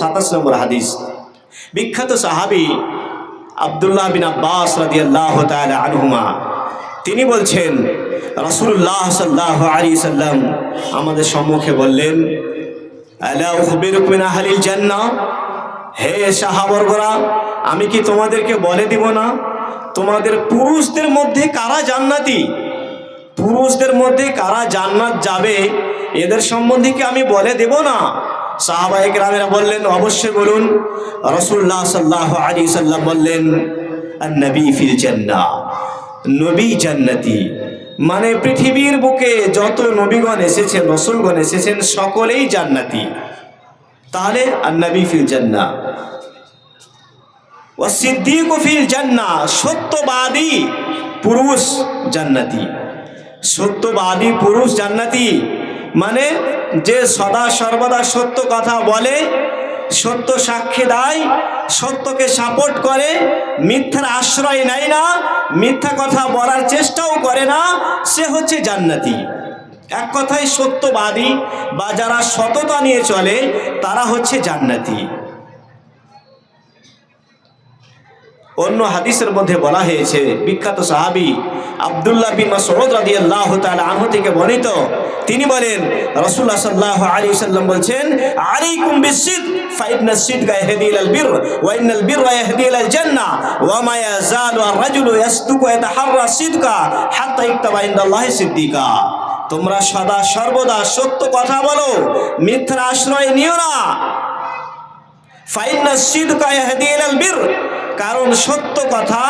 সাতাশ নম্বর হাদিস। বিখ্যাত সাহাবি আবদুল্লাহ বিন আব্বাস রাদিয়াল্লাহ তাআলা আনহুমা, তিনি বলছেন, রাসূলুল্লাহ সাল্লাল্লাহু আলাইহি সাল্লাম আমাদের সম্মুখে বললেন, আলা হে সাহাবর্গরা আমি কি তোমাদেরকে বলে দিব না? তোমাদের পুরুষদের মধ্যে কারা জান্নাতি? পুরুষদের মধ্যে কারা জান্নাত যাবে? এদের সম্বন্ধে কি আমি বলে দেব না? সাহাবাহিক রামেরা বললেন, অবশ্যই বলুন রসুল্লাহ সাল্লাহ আলী সাল্লাম বললেন নবী নবী মানে পৃথিবীর বুকে যত নবীগণ এসেছেন, রসুলগণ এসেছেন, সকলেই জান্নাতি। তাহলে নবী ফিল জান্না ও সিদ্দিক ফিল জান্না সত্যবাদী পুরুষ জান্নাতি। সত্যবাদী পুরুষ জান্নাতি মানে যে সদা সর্বদা সত্য কথা বলে, সত্য সাক্ষী দেয়, সত্যকে সাপোর্ট করে, মিথ্যার আশ্রয় নেয় না, মিথ্যা কথা বলার চেষ্টাও করে না, সে হচ্ছে জান্নাতি। এক কথায় সত্যবাদী বা যারা সততা নিয়ে চলে, তারা হচ্ছে জান্নাতি। অন্য হাদিসের মধ্যে বলা হয়েছে, বিখ্যাত সাহাবি আবদুল্লাহ বিন মাসউদ রাদিয়াল্লাহু তাআলা আনহু থেকে বর্ণিত, তিনি বলেন, রাসূলুল্লাহ সাল্লাল্লাহু আলাইহি সাল্লাম বলছেন, আলাইকুম বিসিদ ফাইন্না সিদকা ইয়াহদি ইলাল বির, ওয়া ইন্নাল বিররা ইয়াহদি ইলাল জান্নাহ ওয়া মা ইয়াজালু আর-রাজুলু ইয়াসদুকু ওয়া ইয়াতাহাররা সিদকা হাত্তা ইকতাবা ইনদাল্লাহি সিদ্দিকা। তোমরা সদা সর্বদা সত্য কথা বলো মিথ্যার আশ্রয় নিও না। ফাইন্না সিদকা ইয়াহদি ইলাল বির কারণ সত্য কথা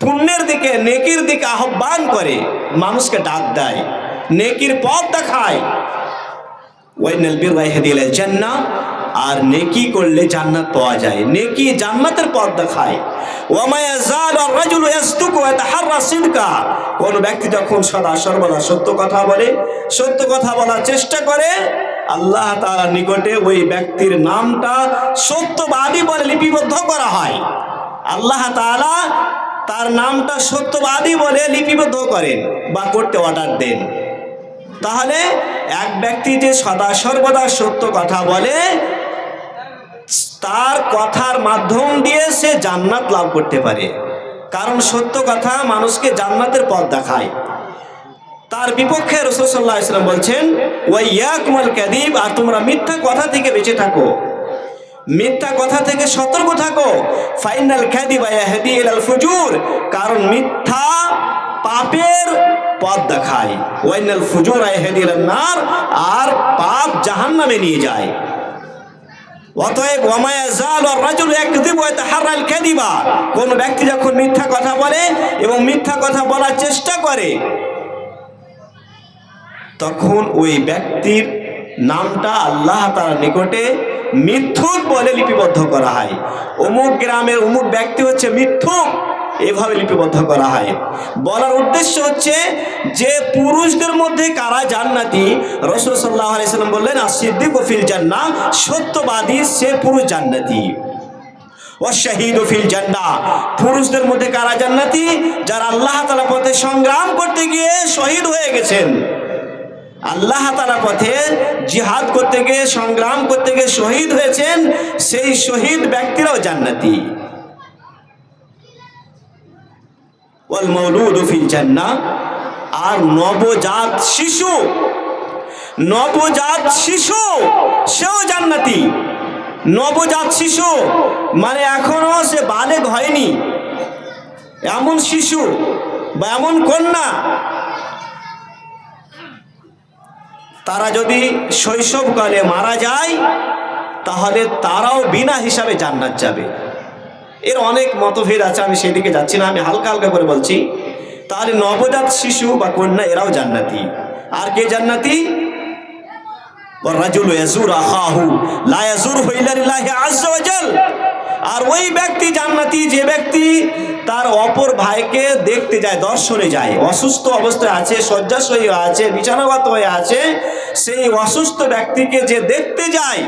পুণ্যের দিকে, নেকির দিকে আহ্বান করে, মানুষকে ডাক দেয়, নেকির পথ দেখায়। ওয়াইহাদিল জান্নাহ, আর নেকি করলে জান্নাত পাওয়া যায়। নেকি জান্নাতের পথ দেখায়। কোন ব্যক্তি যখন সদা সর্বদা সত্য কথা বলে, সত্য কথা বলার চেষ্টা করে আল্লাহ তাআলার নিকটে ওই ব্যক্তির নামটা সত্যবাদী বলে লিপিবদ্ধ করা হয়। আল্লাহ তাআলা তার নামটা সত্যবাদী বলে লিপিবদ্ধ করেন বা করতে অর্ডার দেন। তাহলে এক ব্যক্তি যে সদা সর্বদা সত্য কথা বলে, তার কথার মাধ্যম দিয়ে সে জান্নাত লাভ করতে পারে। কারণ সত্য কথা মানুষকে জান্নাতের পথ দেখায়। তার বিপক্ষে রসুল্লাহ ইসলাম বলছেন ওই ইয়াকুমাল ক্যাদিব আর তোমরা মিথ্যা কথা থেকে বেঁচে থাকো। মিথ্যা কথা থেকে সতর্ক থাকো। ফাইনাল খ্যাদি বা ইয়াহদি ইলাল ফুজুর, কারণ মিথ্যা পাপের পথ দেখায়। ওয়াইনাল ফুজুর ইয়াহদি ইলান নার, আর পাপ জাহান্নামে নিয়ে যায়। কোন ব্যক্তি যখন মিথ্যা কথা বলে এবং মিথ্যা কথা বলার চেষ্টা করে তখন ওই ব্যক্তির নামটা আল্লাহ তার নিকটে মিথ্যুক বলে লিপিবদ্ধ করা হয়। অমুক গ্রামের অমুক ব্যক্তি হচ্ছে মিথ্যুক, এভাবে লিপিবদ্ধ করা হয়। বলার উদ্দেশ্য হচ্ছে যে পুরুষদের মধ্যে কারা জান্নাতি? রসুল সাল্লাহ আলাইসাল্লাম বললেন আর সিদ্দিক ফিল জান্না, সত্যবাদী সে পুরুষ জান্নাতি। ও শাহিদ ফিল জান্না, পুরুষদের মধ্যে কারা জান্নাতি? যারা আল্লাহ তালা পথে সংগ্রাম করতে গিয়ে শহীদ হয়ে গেছেন। আল্লাহ তালা পথে জিহাদ করতে গিয়ে, সংগ্রাম করতে গিয়ে শহীদ হয়েছেন, সেই শহীদ ব্যক্তিরাও জান্নাতি। জান্নাহ। আর নবজাত শিশু নবজাত শিশু, সেও জান্নাতি। নবজাত শিশু মানে এখনও সে বালেগ হয়নি। এমন শিশু বা এমন কন্যা তারা যদি শৈশবকালে মারা যায়, তাহলে তারাও বিনা হিসাবে জান্নাত যাবে। এর অনেক মতভেদ আছে, আমি সেদিকে যাচ্ছি না, আমি হালকা হালকা করে বলছি। তাহলে নবজাত শিশু বা কন্যা, এরাও জান্নাতি। আর কে জান্নাতি? আর ওই ব্যক্তি জান্নাতি, যে ব্যক্তি তার অপর ভাইকে দেখতে যায়, দর্শনে যায়। অসুস্থ অবস্থায় আছে, শয্যাশয়ী হয়ে আছে বিছানাগত হয়ে আছে। সেই অসুস্থ ব্যক্তিকে যে দেখতে যায়,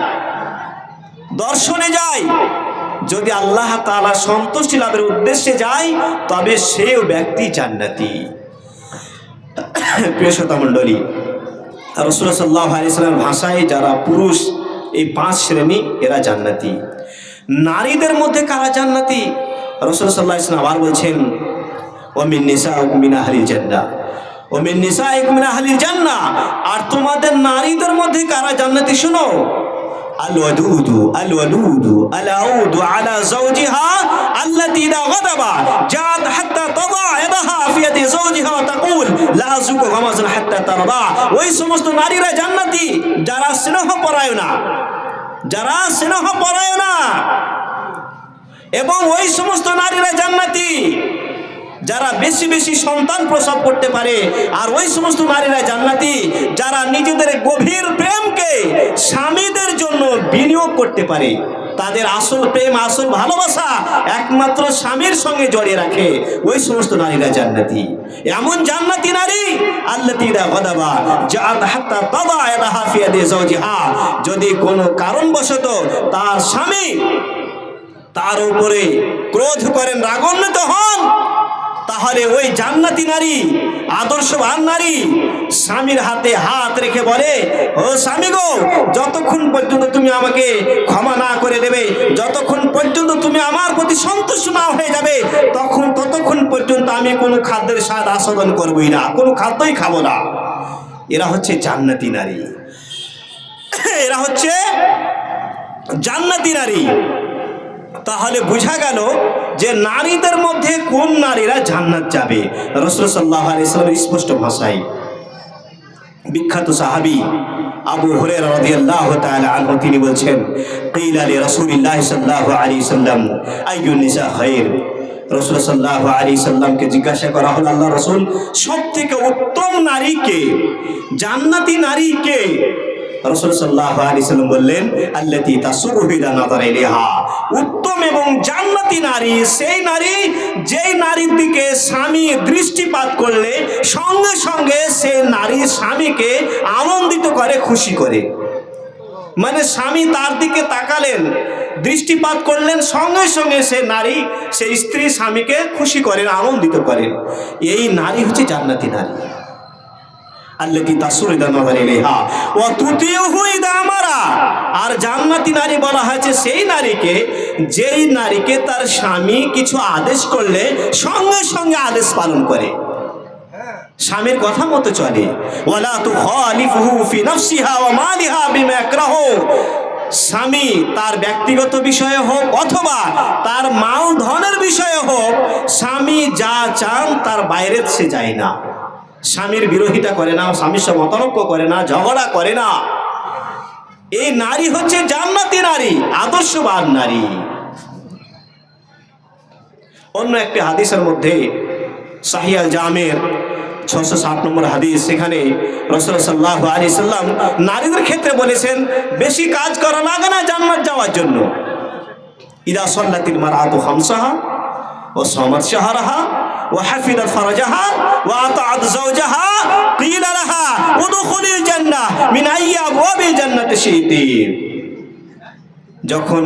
দর্শনে যায়। যদি আল্লাহ তাআলা সন্তুষ্টি লাভের উদ্দেশ্যে যায়, তবে সেও ব্যক্তি জান্নাতি। প্রিয় মণ্ডলী রসুল সাল্লাহ ভাষায় যারা পুরুষ, এই পাঁচ শ্রেণি, এরা জান্নাতি। নারীদের মধ্যে কারা জান্নাতি? রসুল সাল্লাহ ইসলাম আবার বলছেন ওমিন নিসা মিন আহলিল জান্নাহ ওমিন নিসা মিন আহলিল জান্নাহ আর তোমাদের নারীদের মধ্যে কারা জান্নাতি শুনো الودود الولود العود على زوجها التي إذا غضب جاءت حتى تضع يدها في يد زوجها وتقول لا أزوج غمزا حتى ترضى ওই সমস্ত নারীরা জান্নাতি যারা স্নেহ পরায় না যারা স্নেহ পরায় না এবং ওই সমস্ত নারীরা জান্নাতি। যারা বেশি বেশি সন্তান প্রসব করতে পারে, আর ওই সমস্ত নারীরা জান্নাতি, যারা নিজেদের গভীর প্রেমকে স্বামীদের জন্য বিনিয়োগ করতে পারে। তাদের আসল প্রেম, আসল ভালোবাসা একমাত্র স্বামীর সঙ্গে জড়িয়ে রাখে। ওই সমস্ত নারীরা জান্নাতি। এমন জান্নাতি নারী আল্লাতিরা যদি কোনো কারণবশত তার স্বামী তার উপরে ক্রোধ করেন, রাগান্বিত হন। তাহলে ওই জান্নাতি নারী, আদর্শবান নারী স্বামীর হাতে হাত রেখে বলে, ও স্বামী গো, যতক্ষণ পর্যন্ত তুমি আমাকে ক্ষমা না করে দেবে, যতক্ষণ পর্যন্ত তুমি আমার প্রতি সন্তুষ্ট না হয়ে যাবে, তখন ততক্ষণ পর্যন্ত আমি কোনো খাদ্যের স্বাদ আস্বাদন করবই না, কোনো খাদ্যই খাব না। এরা হচ্ছে জান্নাতি নারী। এরা হচ্ছে জান্নাতি নারী। তাহলে বোঝা গেল যে নারীদের মধ্যে কোন নারীরা জান্নাত যাবে। রসুল সাল্লাহ আলাইসালামের স্পষ্ট ভাষায়। বিখ্যাত সাহাবি আবু আনহু তিনি বলছেন সাল্লাম জিজ্ঞাসা করা হলো আল্লাহ রাসূল, সবথেকে উত্তম নারী কে? জান্নাতি নারী কে? ইলাহা উত্তম এবং নারী, সেই নারী যেই নারীর দিকে স্বামী দৃষ্টিপাত করলে, সঙ্গে সঙ্গে সেই নারী স্বামীকে আনন্দিত করে, খুশি করে। মানে স্বামী তার দিকে তাকালেন, দৃষ্টিপাত করলেন, সঙ্গে সঙ্গে সে নারী সেই স্ত্রী স্বামীকে খুশি করেন, আনন্দিত করেন। এই নারী হচ্ছে জান্নাতি নারী। আল্লাতি তাসুরিদা নজর ইলাইহা। ওয়া তুতিউহু ইদা আমারা। আর জান্নাতি নারী বলা হয়েছে, সেই নারীকে, যেই নারীকে তার স্বামী কিছু আদেশ করলে সঙ্গে সঙ্গে আদেশ পালন করে। স্বামীর কথা মতো চলে। ওয়ালা তুখালিফুহু ফি নাফসিহা ওয়া মালিহা বিমা ইয়াকরাহু। স্বামী তার ব্যক্তিগত বিষয়ে হোক অথবা তার মাল ধনের বিষয়ে হোক, স্বামী যা চান তার বাইরে সে যায় না। স্বামীর বিরোধিতা করে না, স্বামীর সঙ্গে মতানক্য করে না, ঝগড়া করে না। এই নারী হচ্ছে জান্নাতি নারী, আদর্শবান নারী। অন্য একটি হাদিসের মধ্যে সাহিয়াল জামের ছশো ষাট নম্বর হাদিস, সেখানে রসুল সাল্লাহ আলী সাল্লাম নারীদের ক্ষেত্রে বলেছেন, বেশি কাজ করা লাগে না জান্নাত যাওয়ার জন্য। ইদা সল্লাতির মারাত হামসাহা ও সমাজ শাহরাহা وحفظت فرجها وأطاعت زوجها قيل لها ادخلي الجنة من أي أبواب الجنة شئت যখন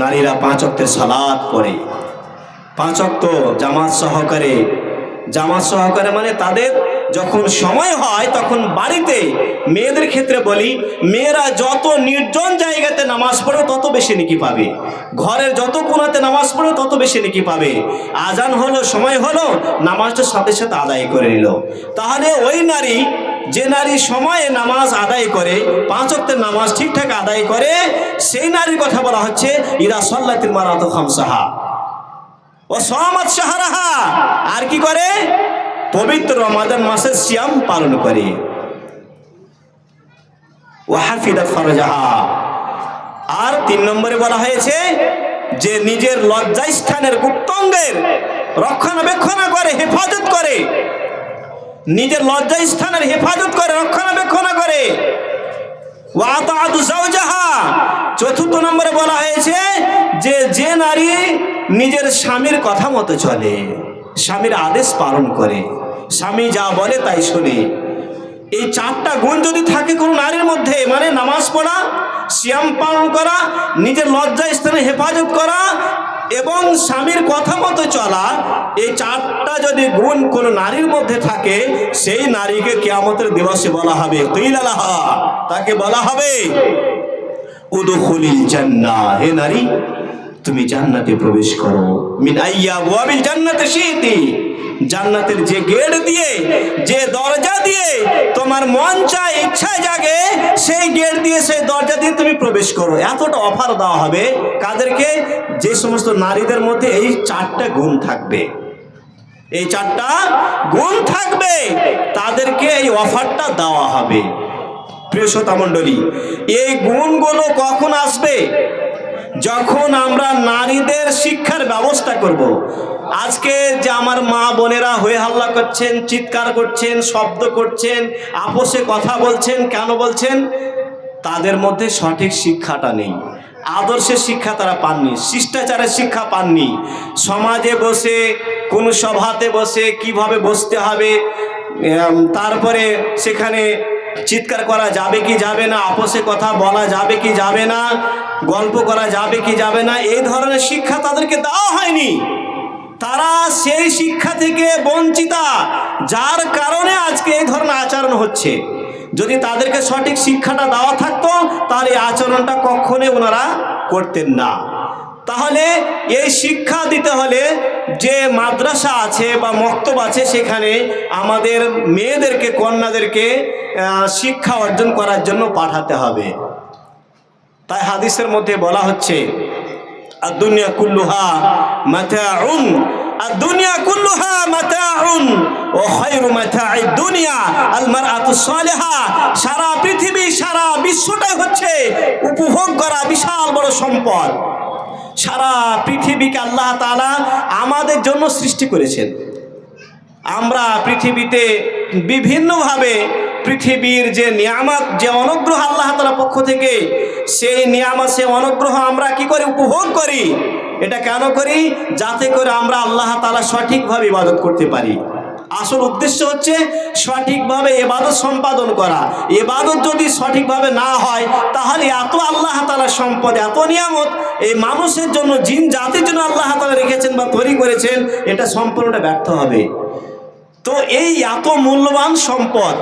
নারীরা পাঁচ অক্টের সালাদ পড়ে পাঁচ অক্ত জামাত সহকারে জামাত সহকারে মানে তাদের যখন সময় হয়, তখন বাড়িতে মেয়েদের ক্ষেত্রে বলি, মেয়েরা যত নির্জন জায়গাতে নামাজ পড়ে তত বেশি নাকি পাবে। ঘরের যত কোনাতে নামাজ পড়ে তত বেশি নাকি পাবে। আজান হলো, সময় হলো, নামাজটা সাথে সাথে আদায় করে নিল। তাহলে ওই নারী, যে নারী সময়ে নামাজ আদায় করে, পাঁচ অক্টের নামাজ ঠিকঠাক আদায় করে, সেই নারীর কথা বলা হচ্ছে ইরা সল্লাতির মারাত খামসাহা। ও সমাজ সাহারাহা আর কি করে? পবিত্র রমাদান মাসের সিয়াম পালন করে। আর তিন নম্বরে বলা হয়েছে যে নিজের লজ্জাস্থানের গুপ্তঙ্গের রক্ষণাবেক্ষণ করে, হেফাজত করে। নিজের লজ্জাস্থানের হেফাজত করে, রক্ষণাবেক্ষণ করে। চতুর্থ নম্বরে বলা হয়েছে যে যে নারী নিজের স্বামীর কথা মতো চলে, স্বামীর আদেশ পালন করে। স্বামী যা বলে তাই শুনে। এই চারটা গুণ যদি থাকে কোনো নারীর মধ্যে মানে নামাজ পড়া শ্যাম পালন করা, নিজের লজ্জা স্থানে হেফাজত করা, এবং স্বামীর কথা মতো চলা, এই চারটা যদি গুণ কোনো নারীর মধ্যে থাকে, সেই নারীকে কেয়ামতের দিবসে বলা হবে। তুই কৈলালাহা তাকে বলা হবে জান্নাহ। হে নারী, তুমি জান্নাতে প্রবেশ করো। মিন আইয়া জান্নাতে শিতি। জান্নাতের যে গেট দিয়ে, যে দরজা দিয়ে তোমার মন চায়, ইচ্ছা জাগে, সেই গেট দিয়ে, সেই দরজা দিয়ে তুমি প্রবেশ করো। এতটা অফার দেওয়া হবে কাদেরকে? যে সমস্ত নারীদের মধ্যে এই চারটা গুণ থাকবে। এই চারটা গুণ থাকবে, তাদেরকে এই অফারটা দেওয়া হবে। প্রিয় শ্রোতা মণ্ডলী, এই গুণগুলো কখন আসবে? যখন আমরা নারীদের শিক্ষার ব্যবস্থা করব। আজকে যে আমার মা বোনেরা হয়ে হাল্লা করছেন, চিৎকার করছেন, শব্দ করছেন, আপোষে কথা বলছেন, কেন বলছেন? তাদের মধ্যে সঠিক শিক্ষাটা নেই। আদর্শের শিক্ষা তারা পাননি, শিষ্টাচারের শিক্ষা পাননি। সমাজে বসে, কোন সভাতে বসে কীভাবে বসতে হবে তারপরে সেখানে চিৎকার করা যাবে কি যাবে না, আপোষে কথা বলা যাবে কি যাবে না, গল্প করা যাবে কি যাবে না, এই ধরনের শিক্ষা তাদেরকে দেওয়া হয়নি। তারা সেই শিক্ষা থেকে বঞ্চিতা, যার কারণে আজকে এই ধরনের আচরণ হচ্ছে। যদি তাদেরকে সঠিক শিক্ষাটা দেওয়া থাকতো, তাহলে এই আচরণটা কখনোই ওনারা করতেন না। তাহলে এই শিক্ষা দিতে হলে যে মাদ্রাসা আছে বা মক্তব আছে, সেখানে আমাদের মেয়েদেরকে, কন্যাদেরকে শিক্ষা অর্জন করার জন্য পাঠাতে হবে। তাই হাদিসের মধ্যে বলা হচ্ছে আর দুনিয়া কুল্লুহা মাতাউন। ও খায়রু আই দুনিয়া আল মারআতু সালিহা। সারা পৃথিবী, সারা বিশ্বটাই হচ্ছে উপভোগ করা বিশাল বড় সম্পদ। সারা পৃথিবীকে আল্লাহ আমাদের জন্য সৃষ্টি করেছেন। আমরা পৃথিবীতে বিভিন্নভাবে পৃথিবীর যে নিয়ামত, যে অনুগ্রহ আল্লাহ তালার পক্ষ থেকে, সেই নিয়ামত সে অনুগ্রহ আমরা কি করি উপভোগ করি? এটা কেন করি? যাতে করে আমরা আল্লাহ তালা সঠিকভাবে ইবাদত করতে পারি। আসল উদ্দেশ্য হচ্ছে সঠিকভাবে এবাদত সম্পাদন করা। এবাদত যদি সঠিকভাবে না হয়, তাহলে এত আল্লাহ তালার সম্পদ, এত নিয়ামত, এই মানুষের জন্য, জিন জাতির জন্য আল্লাহ তালা রেখেছেন বা তৈরি করেছেন, এটা সম্পূর্ণটা ব্যর্থ হবে। তো এই এত মূল্যবান সম্পদ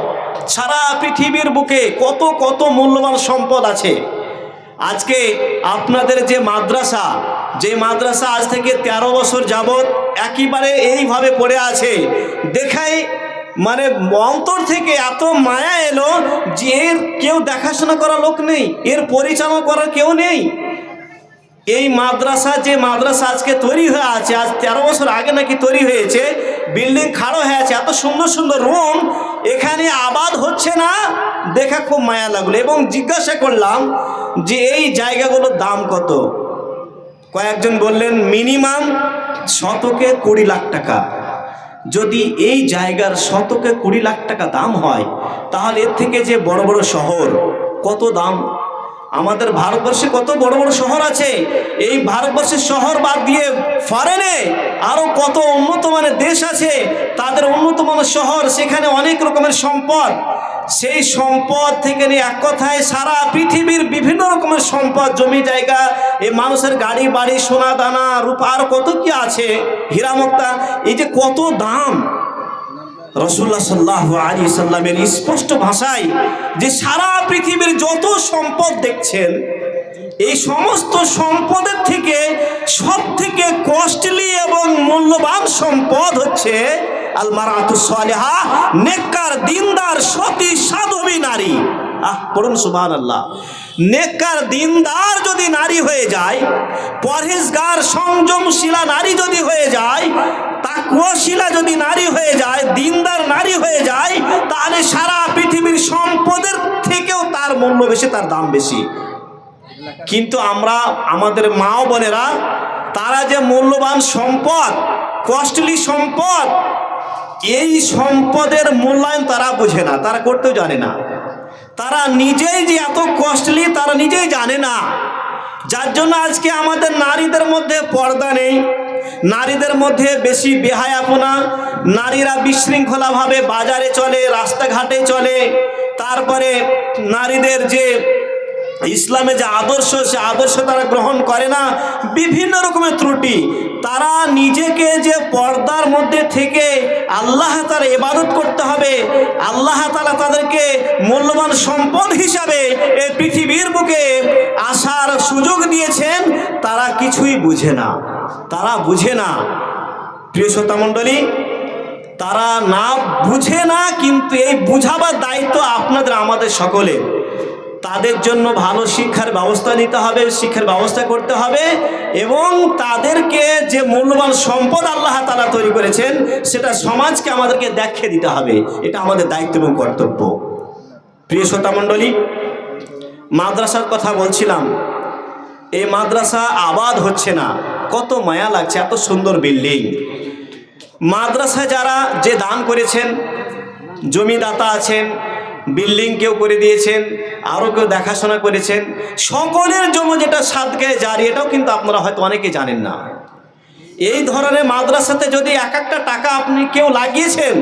সারা পৃথিবীর বুকে কত কত মূল্যবান সম্পদ আছে। আজকে আপনাদের যে মাদ্রাসা যে মাদ্রাসা আজ থেকে ১৩ বছর যাবৎ একেবারে এইভাবে পড়ে আছে দেখাই মানে অন্তর থেকে এত মায়া এলো যে এর কেউ দেখাশোনা করা লোক নেই, এর পরিচালনা করার কেউ নেই। এই মাদ্রাসা, যে মাদ্রাসা আজকে তৈরি হয়ে আছে, আজ তেরো বছর আগে নাকি তৈরি হয়েছে বিল্ডিং খাড়ো হয়ে আছে, এত সুন্দর সুন্দর রুম, এখানে আবাদ হচ্ছে না? দেখা খুব মায়া লাগল এবং জিজ্ঞাসা করলাম যে এই জায়গাগুলোর দাম কত? কয়েকজন বললেন, মিনিমাম শতকে কুড়ি লাখ টাকা। যদি এই জায়গার শতকে কুড়ি লাখ টাকা দাম হয়, তাহলে এর থেকে যে বড় বড় শহর, কত দাম? আমাদের ভারতবর্ষে কত বড় বড় শহর আছে? এই ভারতবর্ষের শহর বাদ দিয়ে ফরেনে আরও কত উন্নত মানের দেশ আছে, তাদের উন্নত মানের শহর, সেখানে অনেক রকমের সম্পদ। সেই সম্পদ থেকে নিয়ে এক কথায় সারা পৃথিবীর বিভিন্ন রকমের সম্পদ, জমি, জায়গা এই মানুষের গাড়ি, বাড়ি, সোনা, দানা, রূপা, আর কত কি আছে? হীরামক্তা, এই যে কত দাম রসুল্লাহ সাল্লাহ আলী সাল্লামের স্পষ্ট ভাষায় যে সারা পৃথিবীর যত সম্পদ দেখছেন, এই সমস্ত সম্পদের থেকে সব থেকে কস্টলি এবং মূল্যবান সম্পদ হচ্ছে আলমারাতুসালেহা নেককার, দিনদার, সতী, সাধবী নারী। আহ, পড়ুন সুবহান আল্লাহ নেককার দিনদার যদি নারী হয়ে যায়, পরহেজগার সংযমশীলা নারী যদি হয়ে যায় তাকুয়াশীলা যদি নারী হয়ে যায়, দিনদার নারী হয়ে যায়, তাহলে সারা পৃথিবীর সম্পদের থেকেও তার মূল্য বেশি, তার দাম বেশি। কিন্তু আমরা, আমাদের মা বোনেরা, তারা যে মূল্যবান সম্পদ কস্টলি সম্পদ, এই সম্পদের মূল্যায়ন তারা বোঝে না, তারা করতেও জানে না। তারা নিজেই যে এত কস্টলি তারা নিজেই জানে না। যার জন্য আজকে আমাদের নারীদের মধ্যে পর্দা নেই। নারীদের মধ্যে বেশি বেহায়াপনা। নারীরা বিশৃঙ্খলাভাবে বাজারে চলে, রাস্তাঘাটে চলে। তারপরে নারীদের যে ইসলামে যে আদর্শ, সে আদর্শ তারা গ্রহণ করে না। বিভিন্ন রকমের ত্রুটি। তারা নিজেকে যে পর্দার মধ্যে থেকে আল্লাহ তার ইবাদত করতে হবে, আল্লাহ তালা তাদেরকে মূল্যবান সম্পদ হিসাবে এই পৃথিবীর বুকে আসার সুযোগ দিয়েছেন, তারা কিছুই বুঝে না। তারা বুঝে না। প্রিয় শ্রোতামণ্ডলী তারা না বুঝে না, কিন্তু এই বুঝাবার দায়িত্ব আপনাদের, আমাদের সকলের। তাদের জন্য ভালো শিক্ষার ব্যবস্থা নিতে হবে, শিক্ষার ব্যবস্থা করতে হবে এবং তাদেরকে যে মূল্যবান সম্পদ আল্লাহ তালা তৈরি করেছেন, সেটা সমাজকে আমাদেরকে দেখিয়ে দিতে হবে। এটা আমাদের দায়িত্ব এবং কর্তব্য। প্রিয় শ্রোতা মণ্ডলী, মাদ্রাসার কথা বলছিলাম, এই মাদ্রাসা আবাদ হচ্ছে না। কত মায়া লাগছে, এত সুন্দর বিল্ডিং। মাদ্রাসায় যারা যে দান করেছেন, জমিদাতা আছেন বিল্ডিং কেউ করে দিয়েছেন আরও কেউ দেখাশোনা করেছেন, সকলের জন্য যেটা সাদকে জারি, এটাও কিন্তু আপনারা হয়তো অনেকে জানেন না। এই ধরনের মাদ্রাসাতে যদি এক একটা টাকা আপনি কেউ লাগিয়েছেন,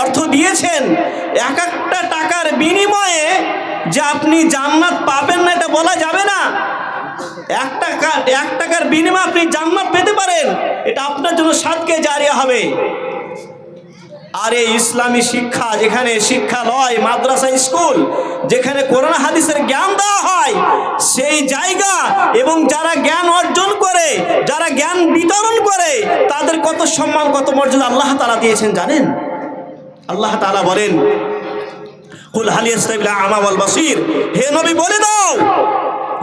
অর্থ দিয়েছেন, এক একটা টাকার বিনিময়ে যে আপনি জান্নাত পাবেন না, এটা বলা যাবে না। এক টাকা, এক টাকার বিনিময়ে আপনি জান্নাত পেতে পারেন, এটা আপনার জন্য সাতকে জারিয়া হবে। আর এই ইসলামী শিক্ষা যেখানে শিক্ষা শিক্ষালয় মাদ্রাসা, স্কুল, যেখানে কোরআন, হাদিসের জ্ঞান দেওয়া হয়, সেই জায়গা এবং যারা জ্ঞান অর্জন করে, যারা জ্ঞান বিতরণ করে, তাদের কত সম্মান, কত মর্যাদা আল্লাহ তালা দিয়েছেন জানেন? আল্লাহ তালা বলেন, কুল হালিয়াস্তাবিল আমা বাসির? হে নবী বলে দাও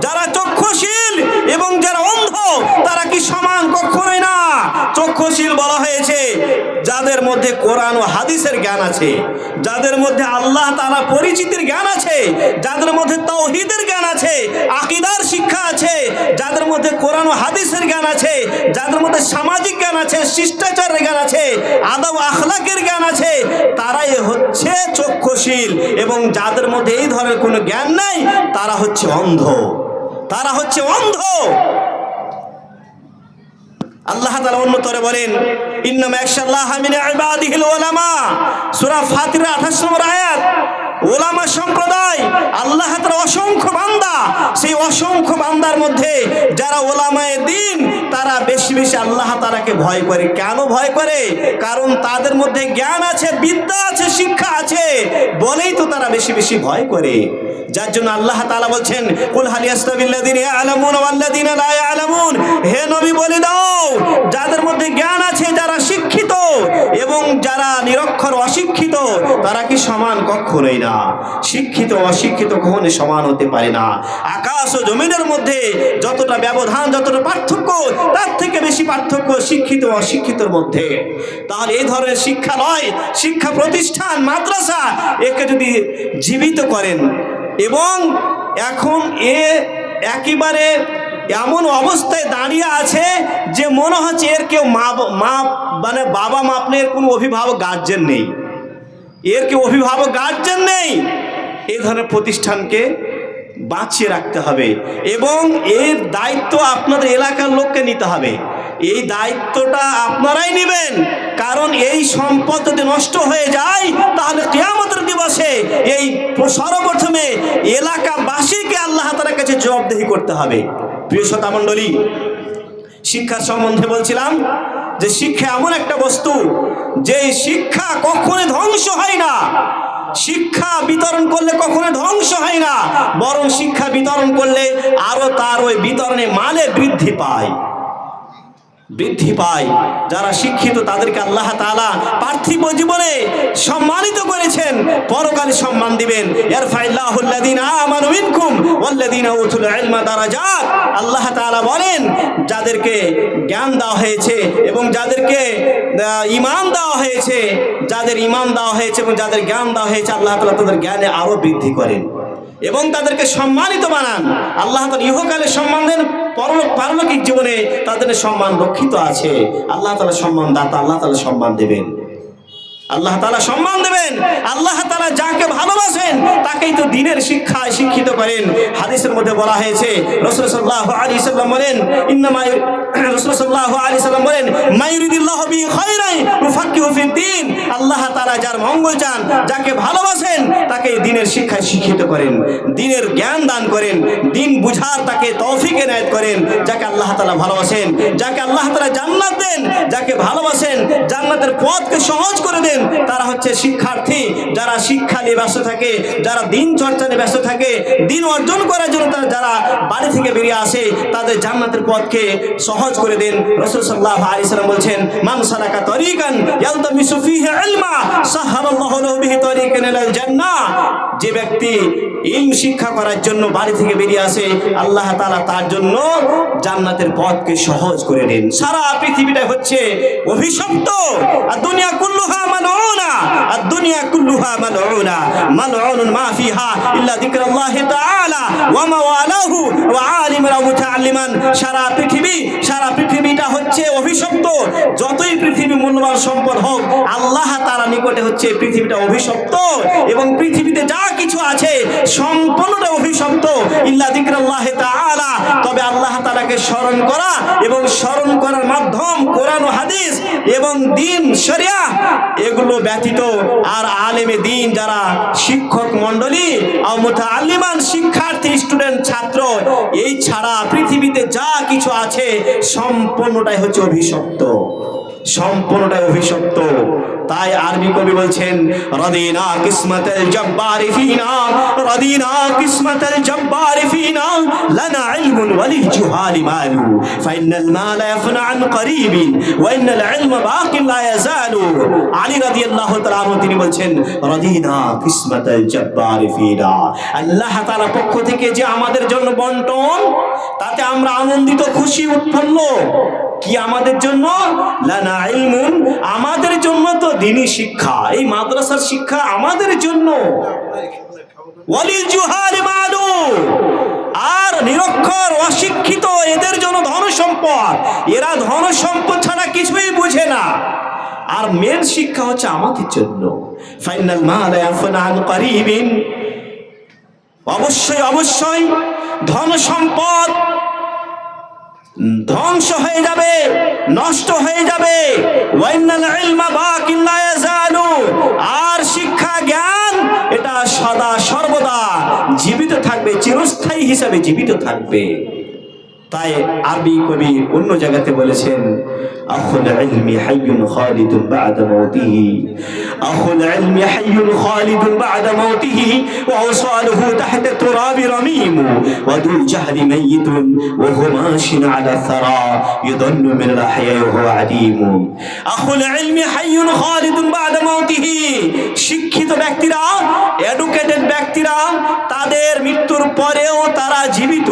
যারা চক্ষুশীল এবং যারা অন্ধ, তারা কি সমান? কখনোই না। চক্ষুশীল বলা হয়েছে, যাদের মধ্যে কোরআন ও হাদিসের জ্ঞান আছে, যাদের মধ্যে আল্লাহ তারা পরিচিতির জ্ঞান আছে, যাদের মধ্যে তৌহিদের জ্ঞান আছে, আকিদার শিক্ষা আছে, যাদের মধ্যে কোরআন ও হাদিসের জ্ঞান আছে, যাদের মধ্যে সামাজিক জ্ঞান আছে, শিষ্টাচারের জ্ঞান আছে, আদব আখলাকের জ্ঞান আছে, তারাই হচ্ছে চক্ষুশীল এবং যাদের মধ্যে এই ধরনের কোনো জ্ঞান নাই, তারা হচ্ছে অন্ধ। তারা হচ্ছে অন্ধ। আল্লাহ তাআলা অন্যতরে বলেন, ইন্নামা একশাল্লাহ আমিনে ইবাদিহিল ওলামা সুরা ফাতিরা 28 নম্বর আয়াত। ওলামা সম্প্রদায়, আল্লাহ তাআলা অসংখ্য বান্দা। সেই অসংখ্য বান্দার মধ্যে যারা ওলামায় দিন, তারা বেশি বেশি আল্লাহ তারাকে ভয় করে। কেন ভয় করে? কারণ তাদের মধ্যে জ্ঞান আছে, বিদ্যা আছে, শিক্ষা আছে। বলেই তো তারা বেশি বেশি ভয় করে। যার জন্য আল্লাহ তালা বলছেন, কুল হাল ইয়াস্তাবিল্লাযিনা ইয়ালামুন ওয়াল্লাযিনা লা ইয়ালামুন? হে নবী, বলে দাও, যাদের মধ্যে জ্ঞান আছে, যারা শিক্ষিত এবং যারা নিরক্ষর অশিক্ষিত, তারা কি সমান? কখনোই না। শিক্ষিত অশিক্ষিত কখনোই সমান হতে পারে না। আকাশ ও জমিনের মধ্যে যতটা ব্যবধান, যতটা পার্থক্য, তার থেকে বেশি পার্থক্য শিক্ষিত অশিক্ষিতর মধ্যে। তাহলে এই ধরনের শিক্ষা নয়, শিক্ষা প্রতিষ্ঠান, মাদ্রাসা, একে যদি জীবিত করেন এবং এখন এ একেবারে এমন অবস্থায় দাঁড়িয়ে আছে যে মনে হচ্ছে এর কেউ মা মা মানে বাবা মা আপনার কোনো অভিভাবক গার্জেন নেই। এর কেউ অভিভাবক গার্জেন নেই? এই ধরনের প্রতিষ্ঠানকে বাঁচিয়ে রাখতে হবে এবং এর দায়িত্ব আপনাদের এলাকার লোককে নিতে হবে। এই দায়িত্বটা আপনারাই নেবেন। কারণ এই সম্পদ যদি নষ্ট হয়ে যায়, তাহলে কেয়ামতের দিবসে এই সর্বপ্রথমে এলাকাবাসীকে আল্লাহ তালার কাছে জবাবদেহি করতে হবে। প্রিয় শ্রোতা মণ্ডলী শিক্ষার সম্বন্ধে বলছিলাম যে শিক্ষা এমন একটা বস্তু, যে শিক্ষা কখনো ধ্বংস হয় না। শিক্ষা বিতরণ করলে কখনো ধ্বংস হয় না, বরং শিক্ষা বিতরণ করলে আরও তার ওই বিতরণে মালে বৃদ্ধি পায়। বৃদ্ধি পায়। যারা শিক্ষিত, তাদেরকে আল্লাহ তাআলা পার্থিব জীবনে সম্মানিত করেছেন। পরকালে সম্মান দিবেন। আল্লাহ বলেন, যাদেরকে জ্ঞান দেওয়া হয়েছে এবং যাদেরকে ঈমান দেওয়া হয়েছে, যাদের ঈমান দেওয়া হয়েছে এবং যাদের জ্ঞান দেওয়া হয়েছে, আল্লাহ তাআলা তাদের জ্ঞানে আরও বৃদ্ধি করেন। এবং তাদেরকে সম্মানিত বানান। আল্লাহ তালা ইহকালে সম্মান দেন পরলোক পারলৌকিক জীবনে তাদের সম্মান রক্ষিত আছে। আল্লাহ তালা সম্মান দাতা আল্লাহ তালা সম্মান দেবেন। আল্লাহ তালা সম্মান দেবেন। আল্লাহ তালা যাকে ভালোবাসেন, তাকেই তো দিনের শিক্ষায় শিক্ষিত করেন। হাদিসের মধ্যে বলা হয়েছে, রসুল সাল্লাহ আলী সাল্লাম বলেন চান, যাকে ভালোবাসেন, তাকে দিনের শিক্ষায় শিক্ষিত করেন, দিনের জ্ঞান দান করেন, দিন বুঝার তাকে তৌফিক করেন, যাকে আল্লাহ তালা ভালোবাসেন, যাকে আল্লাহ জান্নাত দেন, যাকে ভালোবাসেন, জান্নাতের পথকে সহজ করে দেন তারা হচ্ছে শিক্ষার্থী, যারা শিক্ষা নিয়ে ব্যস্ত থাকে, যারা দিন চর্চা নিয়ে ব্যস্ত থাকে, দিন অর্জন করার জন্য তারা যারা বাড়ি থেকে বেরিয়ে আসে, তাদের জান্নাতের পথকে সহজ করে দেন। রসুল সাল্লাহ আলাইসাল্লাম বলছেন, মান সালাকা তরিকান যে ব্যক্তি ইলম শিক্ষা করার জন্য বাড়ি থেকে বেরিয়ে আসে, আল্লাহ তাআলা তার জন্য জান্নাতের পথকে সহজ করে দেন। সারা পৃথিবীটা হচ্ছে অভিশপ্ত, আর দুনিয়া কুল্লুহা মালউনা আর দুনিয়া কুল্লুহা মালউনা মালউনুন মা ফিহা ইল্লা যিকরাল্লাহি তাআলা ওয়া মাওয়ালাহু ওয়া আলিমান ওয়া মুতাআল্লিমান সারা পৃথিবী সারা পৃথিবীটা হচ্ছে অভিশপ্ত। যতই পৃথিবী মূল্যবান সম্পদ হোক, আল্লাহ তাআলা নিকটে হচ্ছে পৃথিবীটা অভিশপ্ত এবং পৃথিবীতে যা কিছু আছে সম্পূর্ণটা অভিশপ্ত। ইল্লা তাআলা। তবে আল্লাহ তাআলাকে স্মরণ করা এবং স্মরণ করার মাধ্যম কোরআন ও হাদিস এবং দিন, শরিয়া, এগুলো ব্যতীত আর আলেমে দিন যারা শিক্ষক মণ্ডলী আর মুতাআল্লিমান শিক্ষার্থী, স্টুডেন্ট, ছাত্র, এই ছাড়া পৃথিবীতে যা কিছু আছে সম্পূর্ণটাই হচ্ছে অভিশপ্ত। সম্পূর্ণটাই অভিশপ্ত। তাই আরবি কবি বলছেন, রদিনা কিসমতেল জব্বারি ফিনা, রদিনা কিসমতেল জব্বারি ফিনা, লানা ইলমুন ওয়ালিল জুহালি মালু ফাইনাল মাল ইয়াফনা আন করিবিন, ওয়া ইন্নাল ইলমা বাকিন লা ইয়াজালু। আলী রাদিয়াল্লাহু তাআলা তিনি বলছেন, রদিনা কিসমতেল জব্বারি ফিনা। আল্লাহ তাআলা পক্ষ থেকে যে আমাদের জন্য বন্টন, তাতে আমরা আনন্দিত, খুশি, উৎফুল্ল। কি আমাদের জন্য? লানা ইলমুন, আমাদের জন্য তো দিনই শিক্ষা। এই মাদ্রাসার শিক্ষা আমাদের জন্য। আর নিরক্ষর অশিক্ষিত এদের জন্য ধন সম্পদ এরা ধন সম্পদ ছাড়া কিছুই বুঝে না। আর মেন শিক্ষা হচ্ছে আমাদের জন্য। ফাইনাল অবশ্যই অবশ্যই ধন সম্পদ ধ্বংস হয়ে যাবে, নষ্ট হয়ে যাবে। আর শিক্ষা জ্ঞান, এটা সদা সর্বদা জীবিত থাকবে, চিরস্থায়ী হিসাবে জীবিত থাকবে। তাই আরবি কবি অন্য জায়গাতে বলেছেন, আখুল ইলমি হাইয়ুন খালিদুন বা'দা মাউতিহি আখুল ইলমি হাইয়ুন খালিদুন বা'দা মাউতিহি ওয়া আসালুহু তাহতা তুরাবি রামিম, ওয়া দুল জাহলি মাইয়িতুন, ওয়া হুwa মাশিন আলা থারা ইউদাল্লু মিন আল-আহয়া ওয়া হুয়া আদিম। আখুল ইলমি হাইয়ুন খালিদুন বা'দা মাউতিহি শিক্ষিত ব্যক্তিরা, এডুকেটেড ব্যক্তিরা, তাদের মৃত্যুর পরেও তারা জীবিত।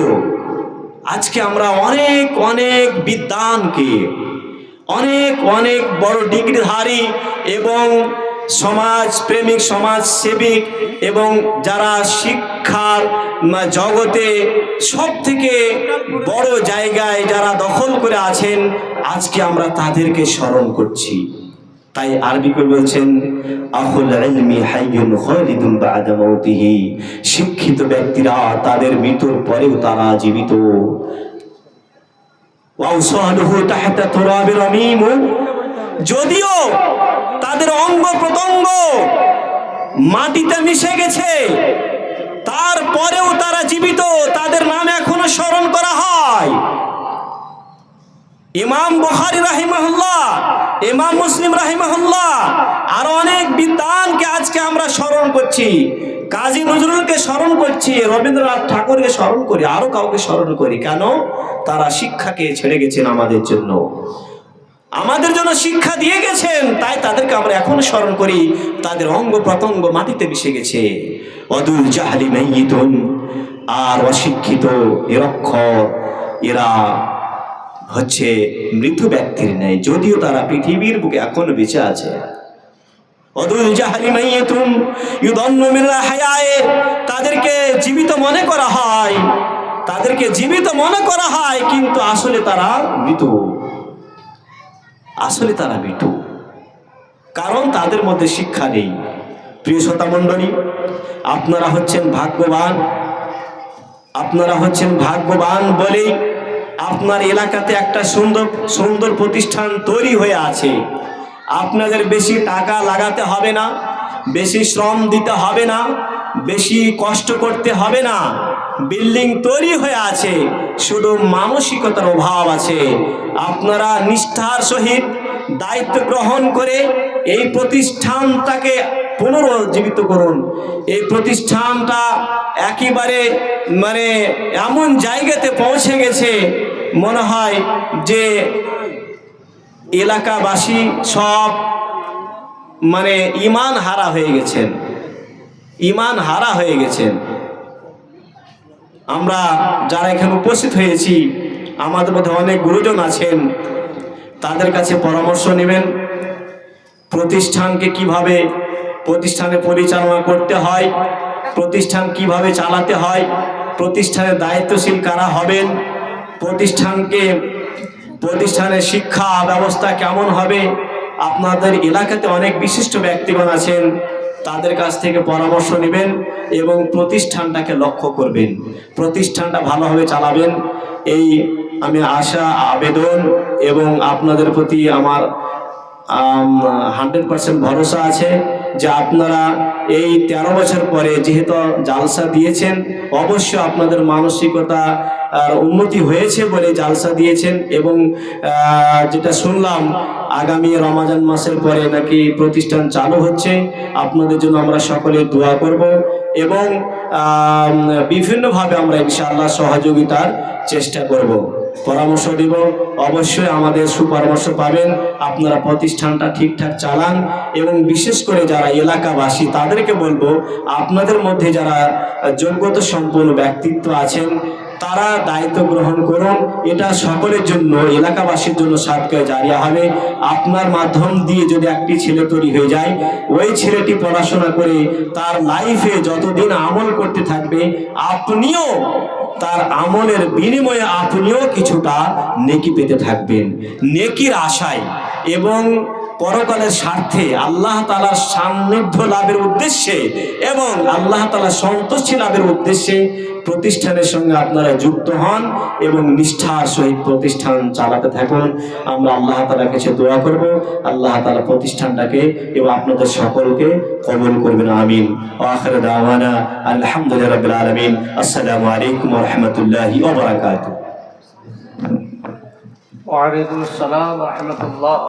আজকে আমরা অনেক অনেক বিদ্বানকে, অনেক অনেক বড় ডিগ্রিধারী এবং সমাজ প্রেমিক সমাজ সেবিক এবং যারা শিক্ষার জগতে সব থেকে বড় জায়গায় যারা দখল করে আছেন, আজকে আমরা তাদেরকে স্মরণ করছি। তাই আরবি কবি বলছেন, আহুল ইলমি হাইয়ুন খালিদুন বা'দা মাউতিহি। শিক্ষিত ব্যক্তিরা তাদের মৃত্যুর পরেও তারা জীবিত। ওয়াউসালুহু তাহতা তুরাবি রামিম যদিও তাদের অঙ্গ প্রত্যঙ্গ মাটিতে মিশে গেছে, তারপরেও তারা জীবিত, তাদের নাম এখনও স্মরণ করা হয়। ইমাম বুখারি রাহিমাহুল্লাহ, ইমাম মুসলিম রাহিমাহুল্লাহ, আরও অনেক বিদ্বানকে আজকে আমরা স্মরণ করছি। কাজী নজরুলকে স্মরণ করছি, রবীন্দ্রনাথ ঠাকুরকে স্মরণ করি, আরও কাউকে স্মরণ করি। কেন? তারা শিক্ষাকে ছেড়ে গেছেন আমাদের জন্য। আমাদের জন্য শিক্ষা দিয়ে গেছেন, তাই তাদেরকে আমরা এখন স্মরণ করি। তাদের অঙ্গ প্রত্যঙ্গ মাটিতে মিশে গেছে। অদুল জাহালি মাইয়িতুন, আর অশিক্ষিত, নিরক্ষর, এরা হচ্ছে মৃত ব্যক্তির ন্যায়, যদিও তারা পৃথিবীর বুকে এখনও বেঁচে আছে। তাদেরকে জীবিত মনে করা হয়, তাদেরকে জীবিত মনে করা হয়, কিন্তু আসলে তারা মৃত। আসলে তারা মৃত। কারণ তাদের মধ্যে শিক্ষা নেই। প্রিয় শ্রোতা মণ্ডলী, আপনারা হচ্ছেন ভাগ্যবান। আপনারা হচ্ছেন ভাগ্যবান বলেই আপনার এলাকাতে একটা সুন্দর সুন্দর প্রতিষ্ঠান তৈরি হয়ে আছে। আপনাদের বেশি টাকা লাগাতে হবে না, বেশি শ্রম দিতে হবে না, বেশি কষ্ট করতে হবে না। বিল্ডিং তৈরি হয়ে আছে, শুধু মানসিকতার অভাব আছে। আপনারা নিষ্ঠার সহিত দায়িত্ব গ্রহণ করে এই প্রতিষ্ঠানটাকে পুনরুজ্জীবিত করুন এই প্রতিষ্ঠানটা একেবারে মানে এমন জায়গাতে পৌঁছে গেছে, মনে হয় যে এলাকাবাসী সব মানে ইমান হারা হয়ে গেছেন। ইমান হারা হয়ে গেছেন। আমরা যারা এখানে উপস্থিত হয়েছি, আমাদের মধ্যে অনেক গুরুজন আছেন, তাদের কাছে পরামর্শ নেবেন। প্রতিষ্ঠানকে কীভাবে প্রতিষ্ঠানে পরিচালনা করতে হয়। প্রতিষ্ঠান কীভাবে চালাতে হয়? প্রতিষ্ঠানের দায়িত্বশীল কারা হবেন? প্রতিষ্ঠানকে, প্রতিষ্ঠানের শিক্ষা ব্যবস্থা কেমন হবে? আপনাদের এলাকাতে অনেক বিশিষ্ট ব্যক্তিগণ আছেন, তাদের কাছ থেকে পরামর্শ নেবেন এবং প্রতিষ্ঠানটাকে লক্ষ্য করবেন। প্রতিষ্ঠানটা ভালোভাবে চালাবেন। এই আমি আশা, আবেদন এবং আপনাদের প্রতি আমার হান্ড্রেড পার্সেন্ট ভরসা আছে যে আপনারা এই তেরো বছর পরে যেহেতু জালসা দিয়েছেন অবশ্য আপনাদের মানসিকতা উন্নতি হয়েছে বলে জালসা দিয়েছেন এবং যেটা শুনলাম, আগামী রমাজান মাসের পরে নাকি প্রতিষ্ঠান চালু হচ্ছে। আপনাদের জন্য আমরা সকলে দোয়া করব এবং বিভিন্নভাবে আমরা ইনশাআল্লাহ সহযোগিতার চেষ্টা করব। পরামর্শ দিব। অবশ্যই আমাদের সুপরামর্শ পাবেন। আপনারা প্রতিষ্ঠানটা ঠিকঠাক চালান এবং বিশেষ করে যারা এলাকাবাসী, তাদেরকে বলব, আপনাদের মধ্যে যারা যোগ্যতা সম্পন্ন ব্যক্তিত্ব আছেন, তারা দায়িত্ব গ্রহণ করুন। এটা সকলের জন্য, এলাকাবাসীর জন্য সাতকায় জারিয়া হবে। আপনার মাধ্যম দিয়ে যদি একটি ছেলে তৈরি হয়ে যায়, ওই ছেলেটি পড়াশোনা করে তার লাইফে যতদিন আমল করতে থাকবে, আপনিও তার আমলের বিনিময়ে আপনিও কিছুটা নেকি পেতে থাকবেন। নেকির আশায় এবং পরকালের স্বার্থে আল্লাহ তালার সান্নিধ্য লাভের উদ্দেশ্যে এবং আল্লাহ তালা সন্তুষ্টি লাভের উদ্দেশ্যে প্রতিষ্ঠানের সঙ্গে আপনারা যুক্ত হন এবং নিষ্ঠার সহিত প্রতিষ্ঠান চালাতে থাকুন। আমরা আল্লাহ তালার কাছে দোয়া করব। আল্লাহ তালা প্রতিষ্ঠানটাকে এবং আপনাদের সকলকে কবল করবেন। আমিন। আসসালামু আলাইকুম রাহমাতুল্লাহি ওয়া বারাকাতুহু। ওয়ালাইকুম আসসালাম রহমতুল্লাহ।